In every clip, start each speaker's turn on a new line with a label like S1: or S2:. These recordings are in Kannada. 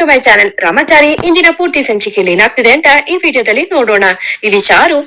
S1: ಟು ಚಾನೆಲ್ ರಾಮಾಚಾರಿ ಇಂದಿನ ಪೂರ್ತಿ ಸಂಚಿಕೆಯಲ್ಲಿ ಏನಾಗ್ತಿದೆ ಅಂತ ಈ ವಿಡಿಯೋದಲ್ಲಿ ನೋಡೋಣ. ಇಲ್ಲಿ ಚಾರು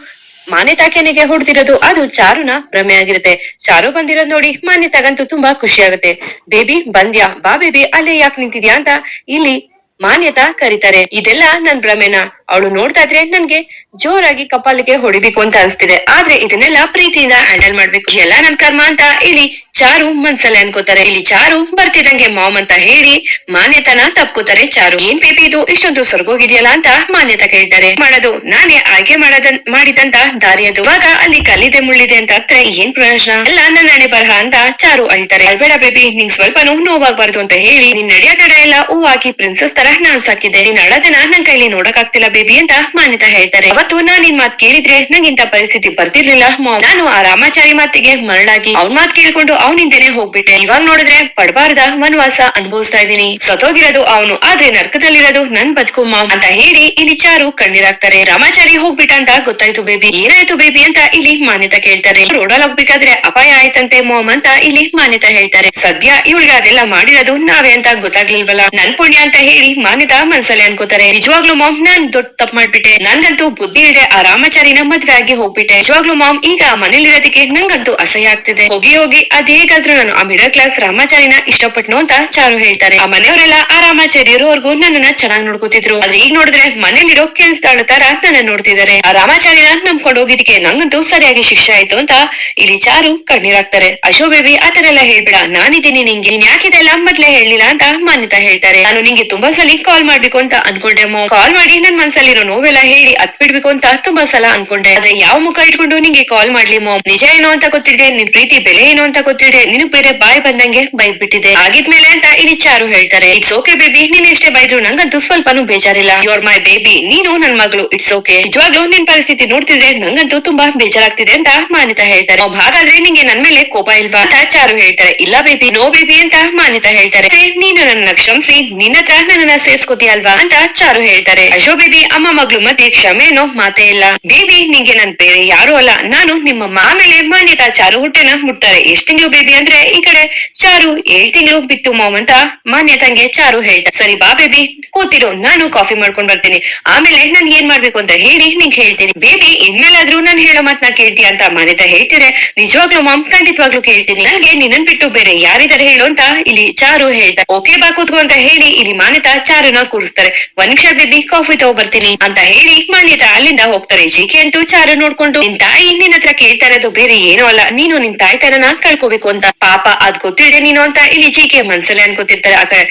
S1: ಮಾನ್ಯತಾಕೆನೆಗೆ ಹೊಡೆದಿರೋದು. ಅದು ಚಾರುನ ಭ್ರಮೆ ಆಗಿರುತ್ತೆ. ಚಾರು ಬಂದಿರೋದ್ ನೋಡಿ ಮಾನ್ಯತಾಗಂತೂ ತುಂಬಾ ಖುಷಿ ಆಗುತ್ತೆ ಬೇಬಿ ಬಂದ್ಯಾ? ಬಾ ಬೇಬಿ, ಅಲ್ಲೇ ಯಾಕೆ ನಿಂತಿದ್ಯಾ ಅಂತ ಇಲ್ಲಿ ಮಾನ್ಯತಾ ಕರೀತಾರೆ. ಇದೆಲ್ಲ ನನ್ ಭ್ರಮೆನ? ಅವಳು ನೋಡ್ತಾ ಇದ್ರೆ ನನ್ಗೆ ಜೋರಾಗಿ ಕಪಾಲಿಗೆ ಹೊಡಿಬೇಕು ಅಂತ ಅನ್ಸ್ತಿದೆ. ಆದ್ರೆ ಇದನ್ನೆಲ್ಲ ಪ್ರೀತಿಯಿಂದ ಹ್ಯಾಂಡಲ್ ಮಾಡ್ಬೇಕು. ಎಲ್ಲ ನನ್ ಕರ್ಮ ಅಂತ ಇಲ್ಲಿ ಚಾರು ಮನ್ಸಲ್ಲಿ ಅನ್ಕೋತಾರೆ. ಇಲ್ಲಿ ಚಾರು ಬರ್ತಿದಂಗೆ ಮಾಮ್ ಅಂತ ಹೇಳಿ ಮಾನ್ಯತನ ತಪ್ಕೋತಾರೆ ಚಾರು. ಏನ್ ಬೇಬಿ ಇದು? ಇಷ್ಟೊಂದು ಸ್ವರ್ಗೋಗಿದೆಯಲ್ಲ ಅಂತ ಮಾನ್ಯತಾ ಕೇಳ್ತಾರೆ. ಮಾಡೋದು ನಾನೇ ಆಯ್ಕೆ ಮಾಡದ ಮಾಡಿದಂತ ದಾರಿ ಅದು. ಇವಾಗ ಅಲ್ಲಿ ಕಲ್ಲಿದೆ ಮುಳ್ಳಿದೆ ಅಂತ ಹತ್ರ ಏನ್ ಪ್ರಯೋಜನ? ಎಲ್ಲ ನನ್ನ ಹಣೆ ಬರಹ ಅಂತ ಚಾರು ಅಳ್ತಾರೆ. ಅಲ್ಬೇಡ ಬೇಬಿ ನಿಂಗ್ ಸ್ವಲ್ಪನೂ ನೋವಾಗ್ಬಾರ್ದು ಅಂತ ಹೇಳಿ ನಿನ್ ನಡೆಯ ಕಡೆ ಎಲ್ಲ ಹೂ ಹಾಕಿ ಪ್ರಿನ್ಸಸ್ ತರ ನಾನ್ ಸಾಕಿದ್ದೆ ನೀನ್ ಅಳದನ ನನ್ ಕೈಲಿ ನೋಡಕ್ ಆಗ್ತಿಲ್ಲ ಬೇಬಿ ಅಂತ ಮಾನ್ಯತಾ ಹೇಳ್ತಾರೆ. ಅವತ್ತು ನಾನ್ ನಿನ್ ಮಾತ್ ಕೇಳಿದ್ರೆ ನಂಗೆ ಇಂತ ಪರಿಸ್ಥಿತಿ ಬರ್ತಿರ್ಲಿಲ್ಲ. ನಾನು ಆ ರಾಮಾಚಾರಿ ಮಾತಿಗೆ ಮರಳಾಗಿ ಅವ್ನ್ ಮಾತ್ ಕೇಳ್ಕೊಂಡು ಅವನಿಂದೇನೆ ಹೋಗ್ಬಿಟ್ಟೆ. ಇವಾಗ ನೋಡಿದ್ರೆ ಪಡಬಾರ್ದ ವನವಾಸ ಅನುಭವಿಸ್ತಾ ಇದೀನಿ ಸತೋಗಿರೋದು ಅವನು, ಆದ್ರೆ ನರ್ಕದಲ್ಲಿರೋದು ನನ್ ಬದುಕು ಮಾಮ್ ಅಂತ ಹೇಳಿ ಇಲ್ಲಿ ಚಾರು ಕಣ್ಣೀರಾಗ್ತಾರೆ. ರಾಮಾಚಾರಿ ಹೋಗ್ಬಿಟ್ಟ ಅಂತ ಗೊತ್ತಾಯ್ತು ಬೇಬಿ. ಏನಾಯ್ತು ಬೇಬಿ ಅಂತ ಇಲ್ಲಿ ಮಾನ್ಯತಾ ಕೇಳ್ತಾರೆ. ರೋಡಲ್ಲಿ ಹೋಗ್ಬೇಕಾದ್ರೆ ಅಪಾಯ ಆಯ್ತಂತೆ ಮೋಮ್ ಅಂತ ಇಲ್ಲಿ ಮಾನ್ಯತಾ ಹೇಳ್ತಾರೆ. ಸದ್ಯ ಇವಳಿಗೆ ಅದೆಲ್ಲ ಮಾಡಿರೋದು ನಾವೇ ಅಂತ ಗೊತ್ತಾಗ್ಲಿಲ್ವಲ್ಲ. ನನ್ ಪುಣ್ಯ ಅಂತ ಹೇಳಿ ಮಾನ್ಯತಾ ಮನ್ಸಲ್ಲಿ ಅನ್ಕೋತಾರೆ. ನಿಜವಾಗ್ಲೂ ಮಾಮ್, ನಾನ್ ದೊಡ್ಡ ತಪ್ಪು ಮಾಡ್ಬಿಟ್ಟೆ. ನನ್ಗಂತೂ ಬುದ್ಧಿ ಇಲ್ಲದೆ ಆ ರಾಮಾಚಾರಿನ ಮದ್ವೆ ಆಗಿ ಹೋಗ್ಬಿಟ್ಟೆ. ನಿಜವಾಗ್ಲೂ ಮಾಮ್, ಈಗ ಮನೇಲಿ ಮನೇಲಿರೋದಕ್ಕೆ ನಂಗಂತೂ ಅಸಹ್ಯ ಆಗ್ತಿದೆ. ಹೋಗಿ ಹೋಗಿ ಅದ್ ಹೇಗಾದ್ರೂ ನಾನು ಆ ಮಿಡಲ್ ಕ್ಲಾಸ್ ರಾಮಾಚಾರಿನ ಇಷ್ಟಪಟ್ನು ಅಂತ ಚಾರು ಹೇಳ್ತಾರೆ. ಆ ಮನೆಯವರೆಲ್ಲ ಆ ರಾಮಾಚಾರಿ ಇರೋವರೆಗೂ ನನ್ನನ್ನ ಚೆನ್ನಾಗಿ ನೋಡ್ಕೋತಿದ್ರು. ಆದ್ರೆ ಈಗ ನೋಡಿದ್ರೆ ಮನೇಲಿರೋ ಕೆಲ್ಸದಾಳ ತರ ನನ್ನ ನೋಡ್ತಿದ್ದಾರೆ. ಆ ರಾಮಾಚಾರಿನ ನಂಬ್ಕೊಂಡು ಹೋಗಿದ್ಕೆ ನಂಗಂತೂ ಸರಿಯಾಗಿ ಶಿಕ್ಷೆ ಆಯ್ತು ಅಂತ ಇಲ್ಲಿ ಚಾರು ಕಣ್ಣೀರಾಗ್ತಾರೆ ಅಶೋ ಬೇಬಿ ಆತರ ಎಲ್ಲ ಹೇಳ್ಬೇಡ. ನಾನಿದ್ದೀನಿ ನಿಂಗೆ. ನೀನ್ ಯಾಕಿದೆಲ್ಲ ಮೊದ್ಲೇ ಹೇಳಿಲ್ಲ ಅಂತ ಮಾನ್ಯತಾ ಹೇಳ್ತಾರೆ. ನಾನು ನಿಂಗೆ ತುಂಬಾ ಸಲ ಕಾಲ್ ಮಾಡ್ಬೇಕು ಅಂತ ಅನ್ಕೊಂಡೆ. ಕಾಲ್ ಮಾಡಿ ನನ್ ಮನ್ಸಲ್ಲಿರೋ ನೋವೆಲ್ಲ ಹೇಳಿ ಅತ್ ಬಿಡ್ಬೇಕು ಅಂತ ತುಂಬಾ ಸಲ ಅನ್ಕೊಂಡೆ. ಆದ್ರೆ ಯಾವ ಮುಖ ಇಟ್ಕೊಂಡು ನಿಂಗೆ ಕಾಲ್ ಮಾಡ್ಲಿ ಮೋ? ನಿಜ ಏನೋ ಅಂತ ಗೊತ್ತಿದೆ ನಿನ್ ಪ್ರೀತಿ ಬೆಲೆ ಏನೋ ಅಂತ ಗೊತ್ತಿದೆ ನಿನಗ್ ಬೇರೆ ಬಾಯ್ ಬಂದಂಗೆ ಬೈದ್ ಬಿಟ್ಟಿದೆ ಆಗಿದ್ಮೇಲೆ ಅಂತ ಇಲ್ಲಿ ಚಾರು ಹೇಳ್ತಾರೆ. ಇಟ್ಸ್ ಓಕೆ ಬೇಬಿ ನೀನ್ ಎಷ್ಟೇ ಬೈದ್ರು ನಂಗಂತೂ ಸ್ವಲ್ಪನೂ ಬೇಜಾರಿಲ್ಲ. ಯೋರ್ ಮೈ ಬೇಬಿ ನೀನು ನನ್ ಮಗಳು. ಇಟ್ಸ್ ಓಕೆ ನಿಜವಾಗ್ಲೂ ನಿನ್ ಪರಿಸ್ಥಿತಿ ನೋಡ್ತಿದ್ರೆ ನಂಗಂತೂ ತುಂಬಾ ಬೇಜಾರಾಗ್ತಿದೆ ಅಂತ ಮಾನ್ಯತಾ ಹೇಳ್ತಾರೆ. ಹಾಗಾದ್ರೆ ನಿಂಗೆ ನನ್ ಮೇಲೆ ಕೋಪ ಇಲ್ವಾ? ಅಂತ ಚಾರು ಹೇಳ್ತಾರೆ. ಇಲ್ಲ ಬೇಬಿ ನೋ ಬೇಬಿ ಅಂತ ಮಾನ್ಯತಾ ಹೇಳ್ತಾರೆ. "ಮತ್ತೆ ನೀನು ನನ್ನ ಕ್ಷಮಿಸಿ. ನಿನ್ನ ಹತ್ರ ನನ್ನನ್ನ ಸೇರ್ಸ್ಕೋತಿ ಅಲ್ವಾ ಅಂತ ಚಾರು ಹೇಳ್ತಾರೆ. ಅಶೋ ಬೇಬಿ ಅಮ್ಮ ಮಗಳು ಮಧ್ಯೆ ಕ್ಷಮೆನೋ ಮಾತೇ ಇಲ್ಲ. ಬೇಬಿ ನಿಂಗೆ ನನ್ ಬೇರೆ ಯಾರು ಅಲ್ಲ. ನಾನು ನಿಮ್ಮ ಮಾಮೇಲೆ ಮಾನ್ಯತಾ ಚಾರು ಹುಟ್ಟೆನ ಮುಟ್ತಾರೆ. ಎಷ್ಟ್ ತಿಂಗಳು ಬೇಬಿ ಅಂದ್ರೆ ಈ ಕಡೆ ಚಾರು ಏಳ್ ತಿಂಗಳು ಬಿತ್ತು ಮಾಮ್ ಅಂತ ಮಾನ್ಯತಂಗೆ ಚಾರು ಹೇಳ್ತಾರೆ. ಸರಿ ಬಾ ಬೇಬಿ ಕೂತಿರು. ನಾನು ಕಾಫಿ ಮಾಡ್ಕೊಂಡ್ ಬರ್ತೀನಿ. ಆಮೇಲೆ ನಾನ್ ಏನ್ ಮಾಡ್ಬೇಕು ಅಂತ ಹೇಳಿ ನಿಂಗೆ ಹೇಳ್ತೀನಿ. ಬೇಬಿ ಇನ್ಮೇಲಾದ್ರೂ ನಾನ್ ಹೇಳೋ ಮಾತ್ನ ಕೇಳ್ತೀಯ ಅಂತ ಮಾನ್ಯತಾ ಹೇಳ್ತಿದ್ರೆ ನಿಜವಾಗ್ಲೂ ಮಾಮ್, ಖಂಡಿತವಾಗ್ಲೂ ಕೇಳ್ತೀನಿ. ನನ್ಗೆ ನಿನ್ನನ್ ಬಿಟ್ಟು ಬೇರೆ ಯಾರಿದಾರೆ ಹೇಳು ಅಂತ ಇಲ್ಲಿ ಚಾರು ಹೇಳ್ತಾರೆ. ಓಕೆ ಬಾ ಕೂತ್ಕೋ ಅಂತ ಹೇಳಿ ಇಲ್ಲಿ ಮಾನ್ಯತಾ ಚಾರುನ ಕೂರಿಸ್ತಾರೆ. ಒಂದ್ ನಿಮಿಷ ಬೇಬಿ ಕಾಫಿ ತಗೋ ಬರ್ತೀನಿ ಅಂತ ಹೇಳಿ ಮಾನ್ಯತಾ ಅಲ್ಲಿಂದ ಹೋಗ್ತಾರೆ. ಜಿಕೆ ಅಂತೂ ಚಾರು ನೋಡ್ಕೊಂಡು ನಿನ್ ತಾಯಿ ನಿನ್ನ ಹತ್ರ ಕೇಳ್ತಾ ಇರೋದು ಬೇರೆ ಏನೂ ಅಲ್ಲ. ನೀನು ನಿನ್ ತಾಯ್ತನನ ಕಳ್ಕೋಬೇಕು ಅಂತ. ಪಾಪ ಅದ್ ಗೊತ್ತಿದೆ ನೀನು ಅಂತ ಇಲ್ಲಿ ಜಿಕೆ ಮನ್ಸಲ್ಲೇ ಅನ್ಕೋತಿರ್ತಾರೆ ಆ ಕಡೆ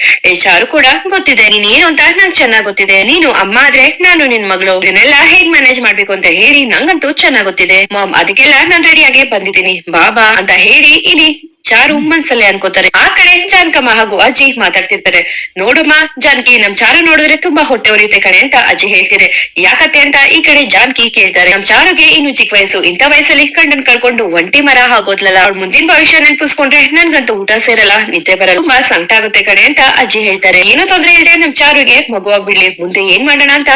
S1: ಚಾರು ಕೂಡ ಗೊತ್ತಿದೆ. ನೀನ್ ಏನು ಅಂತ ನಂಗ್ ಚೆನ್ನಾಗ್ ಗೊತ್ತಿದೆ. ನೀನು ಅಮ್ಮ ಆದ್ರೆ ನಾನು ನಿನ್ ಮಗಳು. ಇದನ್ನೆಲ್ಲ ಹೇಗ್ ಮ್ಯಾನೇಜ್ ಮಾಡ್ಬೇಕು ಅಂತ ಹೇಳಿ ನಂಗಂತೂ ಚೆನ್ನಾಗ್ ಗೊತ್ತಿದೆ. ಮಾಮ್, ಅದಕ್ಕೆಲ್ಲ ನಾನ್ ರೆಡಿಯಾಗಿ ಬಂದಿದ್ದೀನಿ. ಬಾಬಾ ಅಂತ ಹೇಳಿ ಇಲ್ಲಿ ಚಾರು ಮನ್ಸಲ್ಲೇ ಅನ್ಕೋತಾರೆ. ಆ ಕಡೆ ಜಾನ್ಕಮ್ಮ ಹಾಗೂ ಅಜ್ಜಿ ಮಾತಾಡ್ತಿರ್ತಾರೆ. ನೋಡಮ್ಮ, ಜಾನ್ಕಿ, ನಮ್ ಚಾರು ನೋಡಿದ್ರೆ ತುಂಬಾ ಹೊಟ್ಟೆ ಉರಿಯುತ್ತೆ ಕಣೆ ಅಂತ ಅಜ್ಜಿ ಹೇಳ್ತಿದೆ. ಯಾಕತ್ತೆ ಅಂತ ಈ ಕಡೆ ಜಾನ್ಕಿ ಕೇಳ್ತಾರೆ. ನಮ್ ಚಾರುಗೆ ಇನ್ನು ಚಿಕ್ಕ ವಯಸ್ಸು. ಇಂಥ ವಯಸ್ಸಲ್ಲಿ ಕಂಡನ್ ಕಳ್ಕೊಂಡು ಒಂಟಿ ಮರ ಆಗೋದ್ಲಲ್ಲ ಅವ್ಳ ಮುಂದಿನ ಭವಿಷ್ಯ ನೆನ್ಪಿಸ್ಕೊಂಡ್ರೆ ನನ್ಗಂತೂ ಊಟ ಸೇರಲ್ಲ, ನಿದ್ದೆ ಬರಲ್ಲ. ತುಂಬಾ ಸಂಕಟ ಆಗುತ್ತೆ ಕಣೆ ಅಂತ ಅಜ್ಜಿ ಹೇಳ್ತಾರೆ. ಏನೋ ತೊಂದ್ರೆ ಇಲ್ಲದೆ ನಮ್ ಚಾರುಗೆ ಮಗುವಾಗ್ಬಿಡ್ಲಿ. ಮುಂದೆ ಏನ್ ಮಾಡೋಣ ಅಂತ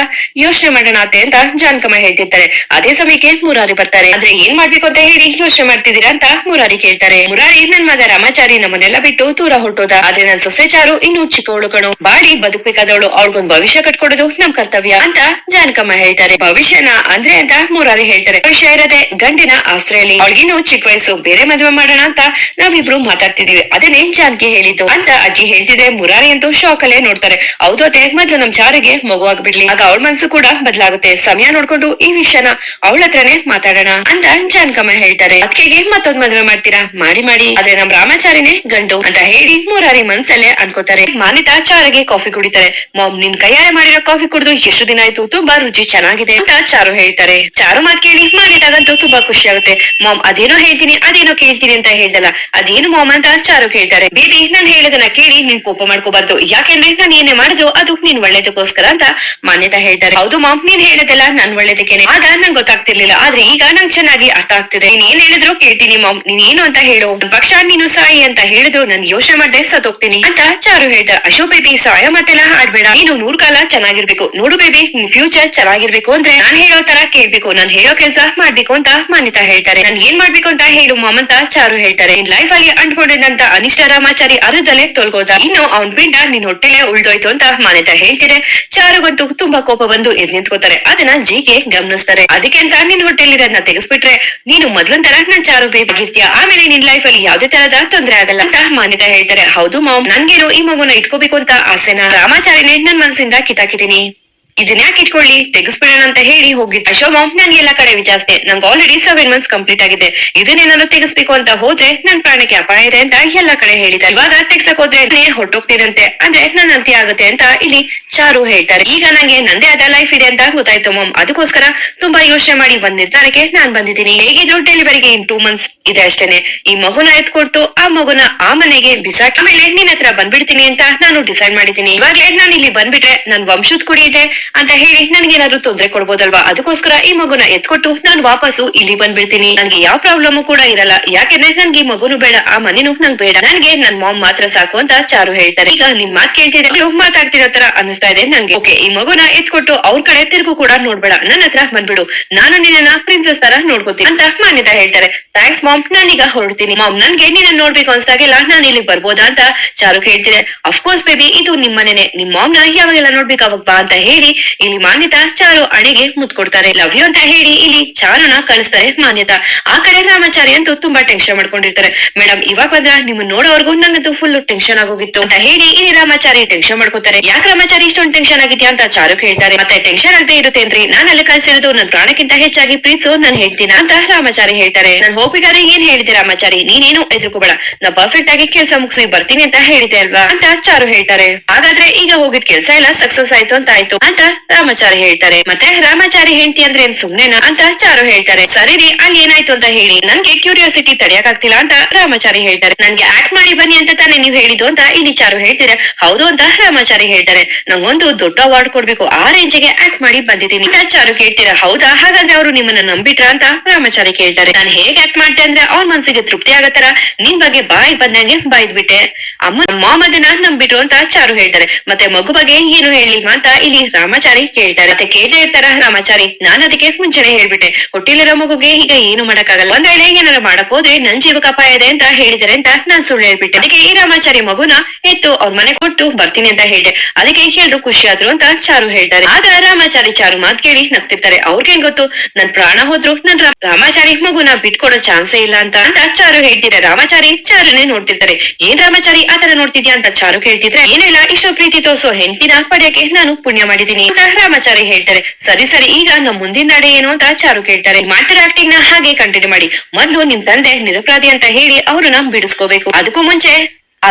S1: ಯೋಚನೆ ಮಾಡೋಣ ಅತ್ತೆ ಅಂತ ಜಾನ್ಕಮ್ಮ ಹೇಳ್ತಿರ್ತಾರೆ. ಅದೇ ಸಮಯಕ್ಕೆ ಮುರಾರಿ ಬರ್ತಾರೆ. ಆದ್ರೆ ಏನ್ ಮಾಡ್ಬೇಕು ಅಂತ ಹೇಳಿ ಯೋಚನೆ ಮಾಡ್ತಿದ್ದೀರಾ ಅಂತ ಮುರಾರಿ ಕೇಳ್ತಾರೆ. ಮುರಾರಿ ಮಗ ರಾಮಾಚಾರಿ ನಮ್ಮನ್ನೆಲ್ಲ ಬಿಟ್ಟು ದೂರ ಹೊರಟೋದ. ಆದ್ರೆ ನನ್ ಸೊಸೆ ಚಾರು ಇನ್ನು ಚಿಕ್ಕವಳು ಕಣು. ಬಾಡಿ ಬದುಕ್ಬೇಕಾದವಳು ಅವಳಿಗೊಂದ್ ಭವಿಷ್ಯ ಕಟ್ಕೊಡೋದು ನಮ್ ಕರ್ತವ್ಯ ಅಂತ ಜಾನಕಮ್ಮ ಹೇಳ್ತಾರೆ. ಭವಿಷ್ಯನ ಅಂದ್ರೆ ಅಂತ ಮುರಾರಿ ಹೇಳ್ತಾರೆ. ಭವಿಷ್ಯ ಇರದೆ ಗಂಡಿನ ಆಸ್ರೆಯಲ್ಲಿ ಅವಳಿಗಿನ್ನು ಚಿಕ್ಕ ವಯಸ್ಸು, ಬೇರೆ ಮದುವೆ ಮಾಡೋಣ ಅಂತ ನಾವಿಬ್ರು ಮಾತಾಡ್ತಿದೀವಿ. ಅದನ್ನೇ ಜಾನಕಿ ಹೇಳಿದ್ದು ಅಂತ ಅಜ್ಜಿ ಹೇಳ್ತಿದೆ ಮುರಾರಿ ಅಂತೂ ಶಾಕ್ ಅಲ್ಲೇ ನೋಡ್ತಾರೆ. ಹೌದೋತೆ ಮೊದ್ಲು ನಮ್ ಚಾರಿಗೆ ಮಗುವಾಗ್ಬಿಡ್ಲಿ. ಆಗ ಅವಳ ಮನ್ಸು ಕೂಡ ಬದಲಾಗುತ್ತೆ. ಸಮಯ ನೋಡ್ಕೊಂಡು ಈ ವಿಷಯನ ಅವಳ ಹತ್ರನೇ ಮಾತಾಡೋಣ ಅಂತ ಜಾನಕಮ್ಮ ಹೇಳ್ತಾರೆ. ಅಕ್ಕಿಗೆ ಮತ್ತೊಂದ್ ಮದ್ವೆ ಮಾಡ್ತೀರಾ? ಮಾಡಿ ಮಾಡಿ. ಆದ್ರೆ ನಮ್ ರಾಮಾಚಾರಿನೇ ಗಂಡು ಅಂತ ಹೇಳಿ ಮೂರಾರಿ ಮನ್ಸಲ್ಲೇ ಅನ್ಕೋತಾರೆ. ಮಾನಿತಾ ಚಾರಿಗೆ ಕಾಫಿ ಕುಡಿತಾರೆ. ಮಾಮ್ ನಿನ್ ಕೈಯಾರೆ ಮಾಡಿರೋ ಕಾಫಿ ಕುಡಿದು ಎಷ್ಟು ದಿನ ಆಯ್ತು? ತುಂಬಾ ರುಚಿ ಚೆನ್ನಾಗಿದೆ ಅಂತ ಚಾರು ಹೇಳ್ತಾರೆ. ಚಾರು ಮಾತ್ ಕೇಳಿ ಮಾನಿತಾಗಂತೂ ತುಂಬಾ ಖುಷಿ ಆಗುತ್ತೆ ಮಾಮ್ ಅದೇನೋ ಹೇಳ್ತೀನಿ, ಅದೇನೋ ಕೇಳ್ತೀನಿ ಅಂತ ಹೇಳ್ದಲ್ಲ. ಅದೇನು ಮಾಮ್ ಅಂತ ಚಾರು ಕೇಳ್ತಾರೆ. ಬೇಬಿ, ನಾನ್ ಹೇಳೋದನ್ನ ಕೇಳಿ ನಿನ್ ಕೋಪ ಮಾಡ್ಕೋಬಾರ್ದು. ಯಾಕೆಂದ್ರೆ ನಾನ್ ಏನೇ ಮಾಡಿದ್ರು ಅದು ನೀನ್ ಒಳ್ಳೇದಕ್ಕೋಸ್ಕರ ಅಂತ ಮಾನ್ಯತಾ ಹೇಳ್ತಾರೆ. ಹೌದು ಮಾಮ್, ನೀನ್ ಹೇಳೋದೆಲ್ಲ ನನ್ ಒಳ್ಳೇದಕ್ಕೇನೆ. ಆಗ ನಂಗೆ ಗೊತ್ತಾಗ್ತಿರ್ಲಿಲ್ಲ. ಆದ್ರೆ ಈಗ ನಂಗೆ ಚೆನ್ನಾಗಿ ಅರ್ಥ ಆಗ್ತಿದೆ. ನೀನ್ ಏನ್ ಹೇಳಿದ್ರು ಕೇಳ್ತೀನಿ ಮಾಮ್. ನೀನ್ ಏನು ಅಂತ ಹೇಳು. ನನ್ ನೀನು ಸಾಯಿ ಅಂತ ಹೇಳಿದ್ರು, ನನ್ ಯೋಚನೆ ಮಾಡ್ದೆ ಸತ್ತೋಗ್ತೀನಿ ಅಂತ ಚಾರು ಹೇಳ್ದ. ಅಶೋಕ್ ಬೇಬಿ ಸಾಯ ಮತ್ತೆಲ್ಲ ಆಡ್ಬೇಡ ನೀನು ನೂರ್ ಕಾಲ ಚೆನ್ನಾಗಿರ್ಬೇಕು. ನೋಡು ಬೇಬಿ ನಿನ್ ಫ್ಯೂಚರ್ ಚೆನ್ನಾಗಿರ್ಬೇಕು ಅಂದ್ರೆ ನಾನ್ ಹೇಳೋ ತರ ಕೇಳ್ಬೇಕು, ನಾನ್ ಹೇಳೋ ಕೆಲ್ಸ ಮಾಡ್ಬೇಕು ಅಂತ ಮಾನ್ಯತಾ ಹೇಳ್ತಾರೆ. ನನ್ ಏನ್ ಮಾಡ್ಬೇಕು ಅಂತ ಹೇಳು ಮಾಮ್ ಅಂತ ಚಾರು ಹೇಳ್ತಾರೆ. ನಿನ್ ಲೈಫ್ ಅಲ್ಲಿ ಅಂಟ್ಕೊಂಡಿದ್ದಂತ ಅನಿಷ್ಟ ರಾಮಾಚಾರಿ ಅರ್ಧದಲ್ಲೇ ತೊಲ್ಗೋದ ಇನ್ನು ಅವ್ನ್ ಪಿಂಡ ನಿನ್ ಹೊಟ್ಟೆಲೆ ಉಳ್ದೋಯ್ತು ಅಂತ ಮಾನ್ಯತಾ ಹೇಳ್ತಿದೆ. ಚಾರುಗಂತೂ ತುಂಬಾ ಕೋಪ ಬಂದು ಎದ್ ನಿಂತ್ಕೋತಾರೆ. ಅದನ್ನ ಜಿಗೆ ಗಮನಿಸ್ತಾರೆ. ಅದಕ್ಕೆ ಅಂತ ನಿನ್ ಹೊಟ್ಟೆಲಿರೋದನ್ನ ತೆಗೆಸ್ಬಿಟ್ರೆ ನೀನು ಮೊದ್ಲೊಂದರ ನನ್ ಚಾರು ಬೇಬಿ ಆಮೇಲೆ ನಿನ್ ಲೈಫ್ ಅಲ್ಲಿ ಯಾವ್ದೇ ತರದ ತೊಂದ್ರೆ ಆಗಲ್ಲ. ಅಂತ ಮಾನ್ಯತೆ ಹೇಳ್ತಾರೆ. ಹೌದು ಮಾಮ್. ನನ್ಗೇನು ಈ ಮಗುನ ಇಟ್ಕೋಬೇಕು ಅಂತ ಆಸೆನ? ರಾಮಾಚಾರಿನೇ ನನ್ ಮನ್ಸಿಂದ ಕಿತಾಕಿದೀನಿ ಇದನ್ನ ಯಾಕೆ ಇಟ್ಕೊಳ್ಳಿ ತೆಗಿಸ್ಬಿಡೋಣ ಅಂತ ಹೇಳಿ ಹೋಗಿದ್ದೆ ಅಶೋ ಮಾಮ್ ನನ್ ಎಲ್ಲ ಕಡೆ ವಿಚಾರಿಸಿದೆ ನಂಗೆ ಆಲ್ರೆಡಿ ಸೆವೆನ್ ಮಂತ್ಸ್ ಕಂಪ್ಲೀಟ್ ಆಗಿದೆ. ಇದನ್ನೇನಾದ್ರು ನಾನು ತೆಗಿಸ್ಬೇಕು ಅಂತ ಹೋದ್ರೆ ನನ್ ಪ್ರಾಣಕ್ಕೆ ಅಪಾಯ ಇದೆ ಅಂತ ಎಲ್ಲ ಕಡೆ ಹೇಳಿದ ಇವಾಗ ತೆಗ್ಸಕ್ ಹೋದ್ರೆ ನಾನೇ ಹೊರಟೋಗ್ತೀರಂತೆ ಅಂದ್ರೆ ನನ್ ಅಂತ್ಯ ಆಗುತ್ತೆ ಅಂತ ಇಲ್ಲಿ ಚಾರು ಹೇಳ್ತಾರೆ. ಈಗ ನಂಗೆ ನಂದೇ ಆದ ಲೈಫ್ ಇದೆ ಅಂತ ಗೊತ್ತಾಯ್ತು ಮಾಮ್ ಅದಕ್ಕೋಸ್ಕರ ತುಂಬಾ ಯೋಚನೆ ಮಾಡಿ ಒಂದ್ ನಿರ್ಧಾರಕ್ಕೆ ನಾನ್ ಬಂದಿದ್ದೀನಿ. ಹೇಗಿದ್ರು ಡೆಲಿವರಿಗೆ ಇನ್ ಟೂ ಮಂತ್ಸ್ ಇದೆ ಅಷ್ಟೇನೆ. ಈ ಮಗುನ ಎತ್ಕೊಟ್ಟು, ಆ ಮಗುನ ಆ ಮನೆಗೆ ಬಿಸಾಕಿ ಆಮೇಲೆ ನಿನ್ ಹತ್ರ ಬಂದ್ಬಿಡ್ತೀನಿ ಅಂತ ನಾನು ಡಿಸೈಡ್ ಮಾಡಿದ್ದೀನಿ. ಇವಾಗ ನಾನು ಇಲ್ಲಿ ಬಂದ್ಬಿಟ್ರೆ ನನ್ ವಂಶದ ಕುಡಿ ಇದೆ. ಅಂತ ಹೇಳಿ ನನ್ಗೇನಾದ್ರು ತೊಂದ್ರೆ ಕೊಡ್ಬೋದಲ್ವಾ? ಅದಕ್ಕೋಸ್ಕರ ಈ ಮಗುನ ಎತ್ಕೊಟ್ಟು ನಾನ್ ವಾಪಸ್ಸು ಇಲ್ಲಿ ಬಂದ್ಬಿಡ್ತೀನಿ. ನನ್ಗೆ ಯಾವ ಪ್ರಾಬ್ಲಮ್ ಕೂಡ ಇರಲ್ಲ. ಯಾಕೆಂದ್ರೆ ನನ್ಗೆ ಈ ಮಗುನು ಬೇಡ, ಆ ಮನೇನು ನಂಗೆ ಬೇಡ. ನನ್ಗೆ ನನ್ ಮಾಮ್ ಮಾತ್ರ ಸಾಕು ಅಂತ ಚಾರು ಹೇಳ್ತಾರೆ. ಈಗ ನಿಮ್ ಮಾತ್ ಕೇಳ್ತಿದ್ರೆ ಮಾತಾಡ್ತಿರೋ ತರ ಅನಿಸ್ತಾ ಇದೆ ನಂಗೆ. ಓಕೆ, ಈ ಮಗುನ ಎತ್ಕೊಟ್ಟು ಅವ್ರ ಕಡೆ ತಿರುಗು ಕೂಡ ನೋಡ್ಬೇಡ. ನನ್ನ ಹತ್ರ ಬಂದ್ಬಿಡು. ನಾನು ನಿನ್ನ ಪ್ರಿನ್ಸಸ್ ತರ ನೋಡ್ಕೋತೀನಿ ಅಂತ ಮಾನ್ಯತಾ ಹೇಳ್ತಾರೆ. ಥ್ಯಾಂಕ್ಸ್ ಮಾಮ್, ನಾನೀಗ ಹೊರಡ್ತೀನಿ. ಮಾಮ್, ನನ್ಗೆ ನಿನ್ನ ನೋಡ್ಬೇಕು ಅನ್ಸ್ದಾಗೆಲ್ಲ ನಾನ್ ಇಲ್ಲಿ ಬರ್ಬೋದಾ ಅಂತ ಚಾರು ಹೇಳ್ತಿದೆ ಅಫ್ಕೋರ್ಸ್ ಬೇಬಿ ಇದು ನಿಮ್ಮನೇನೆ ನಿಮ್ ಮಾಮ್ನ ಯಾವಾಗೆಲ್ಲ ನೋಡ್ಬೇಕು ಅವಾಗ ಬಾ ಅಂತ ಹೇಳಿ ಇಲ್ಲಿ ಮಾನ್ಯತಾ ಚಾರು ಅಣೆಗೆ ಮುದ್ ಕೊಡ್ತಾರೆ. ಲವ್ ಯು ಅಂತ ಹೇಳಿ ಇಲ್ಲಿ ಚಾರುನ ಕಳಿಸ್ತಾರೆ ಮಾನ್ಯತಾ. ಆ ಕಡೆ ರಾಮಾಚಾರಿ ಅಂತೂ ತುಂಬಾ ಟೆನ್ಷನ್ ಮಾಡ್ಕೊಂಡಿರ್ತಾರೆ. ಮೇಡಮ್ ಇವಾಗ ಬಂದ್ರ ನಿಮ್ಮನ್ನ ನೋಡೋವರೆಗೂ ನಂಗಂತೂ ಫುಲ್ ಟೆನ್ಷನ್ ಆಗೋಗಿತ್ತು ಅಂತ ಹೇಳಿ ಇಲ್ಲಿ ರಾಮಾಚಾರಿ ಟೆನ್ಷನ್ ಮಾಡ್ಕೋತಾರೆ. ಯಾಕೆ ರಾಮಾಚಾರಿ ಇಷ್ಟೊಂದು ಟೆನ್ಷನ್ ಆಗಿದ್ಯಾ ಅಂತ ಚಾರು ಹೇಳ್ತಾರೆ ಮತ್ತೆ ಟೆನ್ಷನ್ ಆಗದೆ ಇರುತ್ತೇನ್ರಿ ನಾನು ಅಲ್ಲಿ ಕಳ್ಸಿರೋದು ನನ್ ಪ್ರಾಣಕ್ಕಿಂತ ಹೆಚ್ಚಾಗಿ ಪ್ರೀತ್ಸು ನನ್ ಹೇಳ್ತೀನ ಅಂತ ರಾಮಾಚಾರಿ ಹೇಳ್ತಾರೆ. ನಾನು ಹೋಗ್ಬೇಕಾದ್ರೆ ಏನ್ ಹೇಳಿದೆ ರಾಮಾಚಾರಿ? ನೀನೇನು ಎದುರ್ಕೋಬೇಡ ನಾ ಪರ್ಫೆಕ್ಟ್ ಆಗಿ ಕೆಲಸ ಮುಗಿಸಿ ಬರ್ತೀನಿ ಅಂತ ಹೇಳಿದೆ ಅಲ್ವಾ ಅಂತ ಚಾರು ಹೇಳ್ತಾರೆ. ಹಾಗಾದ್ರೆ ಈಗ ಹೋಗಿದ್ ಕೆಲ್ಸ ಎಲ್ಲ ಸಕ್ಸಸ್ ಆಯ್ತು ಅಂತ ಆಯ್ತು. ಅಂತ ರಾಮಾಚಾರಿ ಹೇಳ್ತಾರೆ. ಮತ್ತೆ ರಾಮಾಚಾರಿ ಹೆಂಡತಿ ಅಂದ್ರೆ ಏನ್ ಸುಮ್ನೆನಾ ಅಂತ ಚಾರು ಹೇಳ್ತಾರೆ. ಸರಿ ರೀ, ಅಲ್ಲಿ ಏನಾಯ್ತು ಅಂತ ಹೇಳಿ. ನನ್ಗೆ ಕ್ಯೂರಿಯಾಸಿಟಿ ತಡೆಯಕ್ಕಾಗ್ತಿಲ್ಲ ಅಂತ ರಾಮಾಚಾರಿ ಹೇಳ್ತಾರೆ. ನನ್ಗೆ ಆಕ್ಟ್ ಮಾಡಿ ಬನ್ನಿ ಅಂತ ತಾನೇ ನೀವ್ ಹೇಳಿದ್ದು ಅಂತ ಇಲ್ಲಿ ಚಾರು ಹೇಳ್ತೀರಾ. ಹೌದು ಅಂತ ರಾಮಾಚಾರಿ ಹೇಳ್ತಾರೆ. ನಂಗೊಂದು ದೊಡ್ಡ ಅವಾರ್ಡ್ ಕೊಡ್ಬೇಕು. ಆ ರೇಂಜಿಗೆ ಆಕ್ಟ್ ಮಾಡಿ ಬಂದಿದ್ದೀನಿ. ಚಾರು ಕೇಳ್ತೀರಾ. ಹೌದಾ? ಹಾಗಾದ್ರೆ ಅವರು ನಿಮ್ಮನ್ನ ನಂಬಿಟ್ರ ಅಂತ ರಾಮಾಚಾರಿ ಕೇಳ್ತಾರೆ. ನಾನು ಹೇಗ್ ಆಕ್ಟ್ ಮಾಡ್ತೆ ಅಂದ್ರೆ ಅವ್ರ ಮನ್ಸಿಗೆ ತೃಪ್ತಿ ಆಗತ್ತರ? ನಿನ್ ಬಗ್ಗೆ ಬಾಯ್ ಬಂದಂಗೆ ಬಾಯ್ದ್ಬಿಟ್ಟೆ. ಅಮ್ಮ ಮಾಮ್ ನಂಬಿಟ್ರು ಅಂತ ಚಾರು ಹೇಳ್ತಾರೆ. ಮತ್ತೆ ಮಗು ಬಗ್ಗೆ ಏನು ಹೇಳಿಲ್ವಾ ಅಂತ ಇಲ್ಲಿ ರಾಮಾಚಾರಿ ಕೇಳ್ತಾರೆ, ಮತ್ತೆ ಕೇಳ್ತಾ ಇರ್ತಾರ ರಾಮಾಚಾರಿ? ನಾನ್ ಅದಕ್ಕೆ ಮುಂಚೆನೆ ಹೇಳ್ಬಿಟ್ಟೆ. ಹೊಟ್ಟಿಲಿರೋ ಮಗುಗೆ ಈಗ ಏನು ಮಾಡಕ್ಕಾಗಲ್ಲ. ಒಂದ್ ವೇಳೆ ಏನಾರ ಮಾಡಕ್ ಹೋದ್ರೆ ನನ್ ಜೀವಕ ಅಪಾಯ ಇದೆ ಅಂತ ಹೇಳಿದಾರೆ ಅಂತ ನಾನ್ ಸುಳ್ಳು ಹೇಳ್ಬಿಟ್ಟೆ. ಅದಕ್ಕೆ ಈ ರಾಮಾಚಾರಿ ಮಗುನ ಎತ್ತು ಅವ್ರ ಮನೆ ಕೊಟ್ಟು ಬರ್ತೀನಿ ಅಂತ ಹೇಳಿದೆ. ಅದಕ್ಕೆ ಎಲ್ರು ಖುಷಿ ಆದ್ರು ಅಂತ ಚಾರು ಹೇಳ್ತಾರೆ. ಆಗ ರಾಮಾಚಾರಿ ಚಾರು ಮಾತ್ ಕೇಳಿ ನಗ್ತಿರ್ತಾರೆ. ಅವ್ರಿಗೆ ಗೊತ್ತು? ನನ್ ಪ್ರಾಣ ಹೋದ್ರು ನನ್ ರಾಮಾಚಾರಿ ಮಗುನ ಬಿಟ್ಕೊಡೋ ಚಾನ್ಸೇ ಇಲ್ಲ ಅಂತ ಅಂತ ಚಾರು ಹೇಳ್ತಿದ್ರೆ ರಾಮಾಚಾರಿ ಚಾರುನೇ ನೋಡ್ತಿರ್ತಾರೆ. ಏನ್ ರಾಮಾಚಾರಿ ಆತರ ನೋಡ್ತಿದ್ಯಾ ಅಂತ ಚಾರು ಕೇಳ್ತಿದ್ರೆ, ಏನಿಲ್ಲ ಇಷ್ಟು ಪ್ರೀತಿ ತೋರ್ಸೋ ಹೆಂಡತಿನ ಪಡೆಯಕ್ಕೆ ನಾನು ಪುಣ್ಯ ಮಾಡಿದೀನಿ ಅಂತ ರಾಮಾಚಾರಿ ಹೇಳ್ತಾರೆ, ಸರಿ ಸರಿ, ಈಗ ನಮ್ ಮುಂದಿನ ನಡೆ ಏನು ಅಂತ ಚಾರು ಕೇಳ್ತಾರೆ. ಮಾಡ್ತಾರೆ ಆಕ್ಟಿಂಗ್ನ ಹಾಗೆ ಕಂಟಿನ್ಯೂ ಮಾಡಿ. ಮೊದ್ಲು ನಿಮ್ ತಂದೆ ನಿರಪರಾಧಿ ಅಂತ ಹೇಳಿ ಅವ್ರನ್ನ ಬಿಡಿಸ್ಕೋಬೇಕು. ಅದಕ್ಕೂ ಮುಂಚೆ ಆ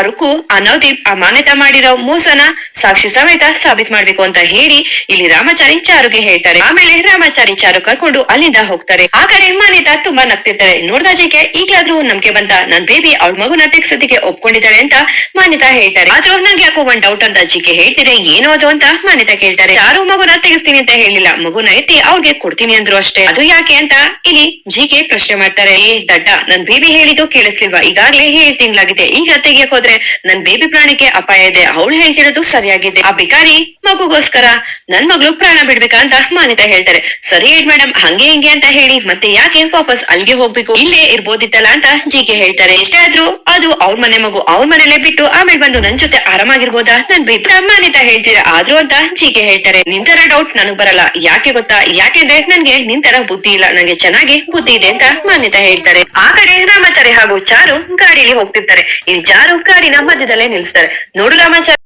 S1: ಅನವದೀಪ್ ನವದೀಪ್ ಮಾಡಿರೋ ಮೋಸನ ಸಾಕ್ಷಿ ಸಮೇತ ಸಾಬೀತ್ ಮಾಡ್ಬೇಕು ಅಂತ ಹೇಳಿ ಇಲ್ಲಿ ರಾಮಾಚಾರಿ ಚಾರುಗೆ ಹೇಳ್ತಾರೆ. ಆಮೇಲೆ ರಾಮಾಚಾರಿ ಚಾರು ಕರ್ಕೊಂಡು ಅಲ್ಲಿಂದ ಹೋಗ್ತಾರೆ. ಆ ಕಡೆ ಮಾನ್ಯತಾ ತುಂಬಾ ನಗ್ತಿರ್ತಾರೆ. ನೋಡ್ದ ಜೆಕೆ ಈಗ್ಲಾದ್ರೂ ನಮ್ಗೆ ಬಂದ ನನ್ ಬೇಬಿ ಅವಳ ಮಗುನ ತೆಗ್ಸೋದಿಕ್ಕೆ ಒಪ್ಕೊಂಡಿದ್ದಾರೆ ಅಂತ ಮಾನ್ಯತಾ ಹೇಳ್ತಾರೆ. ಆದ್ರೂ ನಂಗೆ ಯಾಕೋ ಒಂದ್ ಡೌಟ್ ಅಂತ ಜಿಕೆ ಹೇಳ್ತಿದೆ. ಏನೋ ಅದು ಅಂತ ಮಾನ್ಯತಾ ಕೇಳ್ತಾರೆ. ಯಾರು ಮಗುನ ತೆಗಿಸ್ತೀನಿ ಅಂತ ಹೇಳಿಲ್ಲ. ಮಗುನ ಎತ್ತಿ ಅವ್ರಿಗೆ ಕೊಡ್ತೀನಿ ಅಂದ್ರು ಅಷ್ಟೇ. ಅದು ಯಾಕೆ ಅಂತ ಇಲ್ಲಿ ಜಿಕೆ ಪ್ರಶ್ನೆ ಮಾಡ್ತಾರೆ. ಏ ದಡ್ಡ, ನನ್ ಬೇಬಿ ಹೇಳಿದ್ದು ಕೇಳಿಸ್ಲಿಲ್ವಾ? ಈಗಾಗ್ಲೇ ಏಳ್ ತಿಂಗ್ಳಾಗಿದೆ ಈಗ ತೆಗಿಯಕ್ ಹೋದ್ರೆ ನನ್ ಬೇಬಿ ಪ್ರಾಣಕ್ಕೆ ಅಪಾಯ ಇದೆ. ಅವಳು ಹೇಳ್ತಿರೋದು ಸರಿಯಾಗಿದೆ. ಆ ಬಿಕಾರಿ ಮಗುಗೋಸ್ಕರ ನನ್ ಮಗಳು ಪ್ರಾಣ ಬಿಡ್ಬೇಕಂತ ಅಂತ ಮಾನ್ಯತಾ ಹೇಳ್ತಾರೆ. ಸರಿ ಹೇಳಿ ಮೇಡಮ್ ಹಂಗೆ ಹಿಂಗೆ ಅಂತ ಹೇಳಿ ಮತ್ತೆ ಯಾಕೆ ವಾಪಸ್ ಅಲ್ಲಿಗೆ ಹೋಗ್ಬೇಕು? ಇಲ್ಲೇ ಇರ್ಬೋದಿತ್ತಲ್ಲ ಅಂತ ಜೀಕೆ ಹೇಳ್ತಾರೆ. ಎಷ್ಟೇ ಆದ್ರೂ ಅದು ಅವ್ರ ಮನೆ ಮಗು ಅವ್ರ ಮನೇಲೆ ಬಿಟ್ಟು ಆಮೇಲೆ ಬಂದು ನನ್ ಜೊತೆ ಆರಾಮಾಗಿರ್ಬೋದಾ? ನನ್ ಬೇಬಿ ಮಾನ್ಯತಾ ಹೇಳ್ತೀರಾ? ಆದ್ರೂ ಅಂತ ಜೀಕೆ ಹೇಳ್ತಾರೆ. ನಿಂತರ ಡೌಟ್ ನನಗ್ ಬರಲ್ಲ. ಯಾಕೆ ಗೊತ್ತಾ? ಯಾಕೆಂದ್ರೆ ನನ್ಗೆ ನಿಂತರ ಬುದ್ಧಿ ಇಲ್ಲ. ನಂಗೆ ಚೆನ್ನಾಗಿ ಬುದ್ಧಿ ಇದೆ ಅಂತ ಮಾನ್ಯತಾ ಹೇಳ್ತಾರೆ. ಆ ಕಡೆ ರಾಮಾಚಾರಿ ಹಾಗೂ ಚಾರು ಗಾಡಿಯಲ್ಲಿ ಹೋಗ್ತಿರ್ತಾರೆ. ಇಲ್ಲಿ ಚಾರು ಗಾಡಿನ ಮಧ್ಯದಲ್ಲೇ ನಿಲ್ಲಿಸ್ತಾರೆ. ನೋಡು ರಾಮಾಚಾರಿ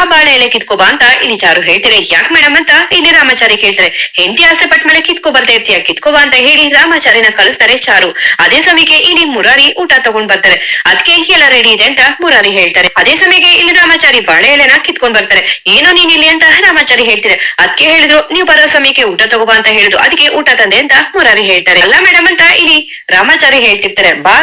S1: ಆ ಬಾಳೆ ಎಲೆ ಕಿತ್ಕೋಬಾ ಅಂತ ಇಲ್ಲಿ ಚಾರು ಹೇಳ್ತಾರೆ. ಯಾಕೆ ಮೇಡಮ್ ಅಂತ ಇಲ್ಲಿ ರಾಮಾಚಾರಿ ಕೇಳ್ತಾರೆ. ಹೆಂಡತಿ ಆಸೆ ಪಟ್ಟ ಮೇಲೆ ಕಿತ್ಕೋ ಬರ್ತಾ ಇರ್ತೀಯ ಕಿತ್ಕೋಬಾ ಅಂತ ಹೇಳಿ ರಾಮಾಚಾರಿನ ಕಲಿಸ್ತಾರೆ ಚಾರು ಅದೇ ಸಮಯಕ್ಕೆ ಇಲ್ಲಿ ಮುರಾರಿ ಊಟ ತಗೊಂಡ್ ಬರ್ತಾರೆ. ಅದಕ್ಕೆ ಎಲ್ಲ ರೆಡಿ ಇದೆ ಅಂತ ಮುರಾರಿ ಹೇಳ್ತಾರೆ. ಅದೇ ಸಮಯಕ್ಕೆ ಇಲ್ಲಿ ರಾಮಾಚಾರಿ ಬಾಳೆ ಎಲೆನ ಕಿತ್ಕೊಂಡ್ ಬರ್ತಾರೆ. ಏನೋ ನೀನ್ ಇಲ್ಲಿ ಅಂತ ರಾಮಾಚಾರಿ ಹೇಳ್ತಿದೆ ಅದಕ್ಕೆ ಹೇಳಿದ್ರು, ನೀವು ಬರೋ ಸಮಯಕ್ಕೆ ಊಟ ತಗೋಬಾ ಅಂತ ಹೇಳಿದ್ರು. ಅದಕ್ಕೆ ಊಟ ತಂದೆ ಅಂತ ಮುರಾರಿ ಹೇಳ್ತಾರೆ. ಅಲ್ಲ ಮೇಡಮ್ ಅಂತ ಇಲ್ಲಿ ರಾಮಾಚಾರಿ ಹೇಳ್ತಿರ್ತಾರೆ. ಬಾ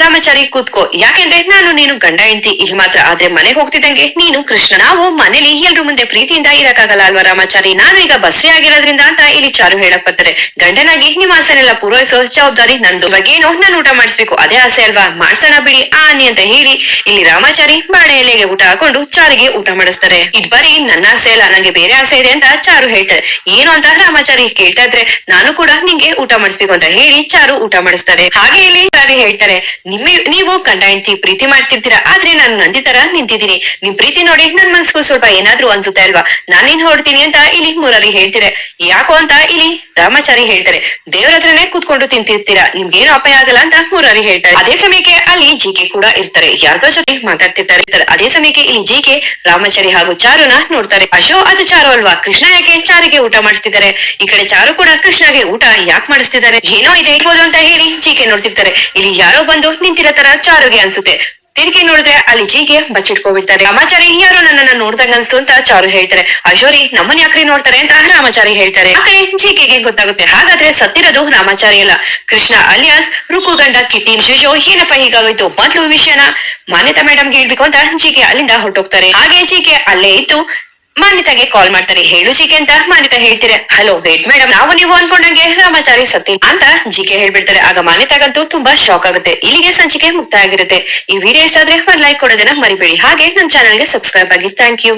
S1: ರಾಮಾಚಾರಿ ಕೂತ್ಕೋ. ಯಾಕೆಂದ್ರೆ ನಾನು ನೀನು ಗಂಡ ಹೆಂಡತಿ, ಇಲ್ಲಿ ಮಾತ್ರ ಆದ್ರೆ ಮನೆಗೆ ಹೋಗ್ತಿದ್ದಂಗೆ. ನೀನು ಕೃಷ್ಣ, ನಾವು ಮನೇಲಿ ಎಲ್ರು ಮುಂದೆ ಪ್ರೀತಿಯಿಂದ ಇರಕ್ಕಾಗಲ್ಲ ಅಲ್ವಾ ರಾಮಾಚಾರಿ? ನಾನು ಈಗ ಬಸ್ರಿ ಆಗಿರೋದ್ರಿಂದ ಅಂತ ಇಲ್ಲಿ ಚಾರು ಹೇಳಕ್ ಬರ್ತಾರೆ. ಗಂಡನಾಗಿ ನಿಮ್ಮ ಆಸೆನೆಲ್ಲ ಪೂರೈಸೋ ಜವಾಬ್ದಾರಿ ನಂದು. ಬಗ್ಗೆನು ನಾನು ಊಟ ಮಾಡಿಸ್ಬೇಕು? ಅದೇ ಆಸೆ ಅಲ್ವಾ? ಮಾಡ್ಸೋಣ ಬಿಡಿ ಆ ಅನ್ನಿ ಅಂತ ಹೇಳಿ. ಇಲ್ಲಿ ರಾಮಾಚಾರಿ ಬಾಳೆ ಎಲೆಗೆ ಊಟ ಹಾಕೊಂಡು ಚಾರಿಗೆ ಊಟ ಮಾಡಿಸ್ತಾರೆ. ಇದ್ ಬರೀ ನನ್ನ ಆಸೆ ಅಲ್ಲ, ನಂಗೆ ಬೇರೆ ಆಸೆ ಇದೆ ಅಂತ ಚಾರು ಹೇಳ್ತಾರೆ. ಏನು ಅಂತ ರಾಮಾಚಾರಿ ಕೇಳ್ತಾ ಇದ್ರೆ, ನಾನು ಕೂಡ ನಿಂಗೆ ಊಟ ಮಾಡಿಸ್ಬೇಕು ಅಂತ ಹೇಳಿ ಚಾರು ಊಟ ಮಾಡಿಸ್ತಾರೆ. ಹಾಗೆ ಇಲ್ಲಿ ಚಾರಿ ಹೇಳ್ತಾರೆ. ನಿಮ್ಮ ನೀವು ಗಂಡ ಹೆಂಡತಿ ಪ್ರೀತಿ ಮಾಡ್ತಿರ್ತೀರಾ? ಆದ್ರೆ ನಾನು ನಂದಿ ತರ ನಿಂತಿದ್ದೀನಿ. ನಿಮ್ ಪ್ರೀತಿ ನೋಡಿ ನನ್ ಮನ್ಸ್ಗೂ ಸ್ವಲ್ಪ ಏನಾದ್ರೂ ಅನ್ಸುತ್ತೆ ಅಲ್ವಾ? ನಾನೇನ್ ಹೊಡ್ತೀನಿ ಅಂತ ಇಲ್ಲಿ ಮೂರರಿ ಹೇಳ್ತಾರೆ. ಯಾಕೋ ಅಂತ ಇಲ್ಲಿ ರಾಮಾಚಾರಿ ಹೇಳ್ತಾರೆ. ದೇವ್ರ ಹತ್ರನೇ ಕೂತ್ಕೊಂಡು ತಿಂತಿರ್ತೀರಾ? ನಿಮ್ಗೇನು ಅಪಾಯ ಆಗಲ್ಲ ಅಂತ ಮೂರರಿ ಹೇಳ್ತಾರೆ. ಅದೇ ಸಮಯಕ್ಕೆ ಅಲ್ಲಿ ಜಿಕೆ ಕೂಡ ಇರ್ತಾರೆ. ಯಾರ್ದೋ ಜೊತೆ ಮಾತಾಡ್ತಿರ್ತಾರೆ. ಅದೇ ಸಮಯಕ್ಕೆ ಇಲ್ಲಿ ಜಿಕೆ ರಾಮಾಚಾರಿ ಹಾಗೂ ಚಾರುನ ನೋಡ್ತಾರೆ. ಅಶೋ, ಅದು ಚಾರು ಅಲ್ವಾ? ಕೃಷ್ಣ ಯಾಕೆ ಚಾರಿಗೆ ಊಟ ಮಾಡಿಸ್ತಿದ್ದಾರೆ? ಈ ಕಡೆ ಚಾರು ಕೂಡ ಕೃಷ್ಣಗೆ ಊಟ ಯಾಕೆ ಮಾಡಿಸ್ತಿದ್ದಾರೆ? ಏನೋ ಇದೆ ಇರ್ಬೋದು ಅಂತ ಹೇಳಿ ಜಿಕೆ ನೋಡ್ತಿರ್ತಾರೆ. ಇಲ್ಲಿ ಯಾರೋ ಬಂದು ನಿಂತಿರೋ ತರ ಚಾರುಗೆ ಅನ್ಸುತ್ತೆ. ತಿರುಗಿ ನೋಡಿದ್ರೆ ಅಲ್ಲಿ ಜೀಗೆ ಬಚ್ಚಿಟ್ಕೊಬಿಡ್ತಾರೆ ರಾಮಾಚಾರಿ ಯಾರು ನನ್ನನ್ನ ನೋಡ್ದಂಗ ಅನ್ಸ್ತು ಅಂತ ಚಾರು ಹೇಳ್ತಾರೆ. ಅಶೋರಿ ನಮ್ಮನ್ ಯಾಕ್ರಿ ನೋಡ್ತಾರೆ ಅಂತ ರಾಮಾಚಾರಿ ಹೇಳ್ತಾರೆ. ಆ ಕಡೆ ಜಿಕೆಗೆ ಗೊತ್ತಾಗುತ್ತೆ. ಹಾಗಾದ್ರೆ ಸತ್ತಿರೋದು ರಾಮಾಚಾರಿ ಅಲ್ಲ. ಕೃಷ್ಣ ಅಲಿಯಾಸ್, ರುಕು ಗಂಡ, ಕಿಟ್ಟಿ ಶೇಷೋ ಏನಪ್ಪ ಹೀಗಾಗೋಯ್ತು. ಮೊದ್ಲು ವಿಷಯನ ಮಾನ್ಯತಾ ಮೇಡಮ್ಗೆ ಹೇಳ್ಬೇಕು ಅಂತ ಜೀಕೆ ಅಲ್ಲಿಂದ ಹೊರಟೋಗ್ತಾರೆ. ಹಾಗೆ ಜೀಕೆ ಅಲ್ಲೇ ಇದ್ದು ಮಾನ್ಯತಾಗೆ ಕಾಲ್ ಮಾಡ್ತಾರೆ. ಹೇಳು ಜಿಕೆ ಅಂತ ಮಾನ್ಯತಾ ಹೇಳ್ತೀರ, ಹಲೋ ವೇಟ್ ಮೇಡಮ್ ನಾವು ನೀವು ಅನ್ಕೊಂಡಂಗೆ ರಾಮಾಚಾರಿ ಸತ್ತಿ ಅಂತ ಜಿಕೆ ಹೇಳ್ಬಿಡ್ತಾರೆ. ಆಗ ಮಾನ್ಯತಾಗಂತೂ ತುಂಬಾ ಶಾಕ್ ಆಗುತ್ತೆ. ಇಲ್ಲಿಗೆ ಸಂಚಿಕೆ ಮುಕ್ತಾಯ ಆಗಿರುತ್ತೆ ಈ ವಿಡಿಯೋ ಇಷ್ಟ ಆದ್ರೆ ಒಂದ್ ಲೈಕ್ ಕೊಡೋದನ್ನ ಮರಿಬೇಡಿ. ಹಾಗೆ ನನ್ನ ಚಾನಲ್ಗೆ ಸಬ್ಸ್ಕ್ರೈಬ್ ಆಗಿ. Thank you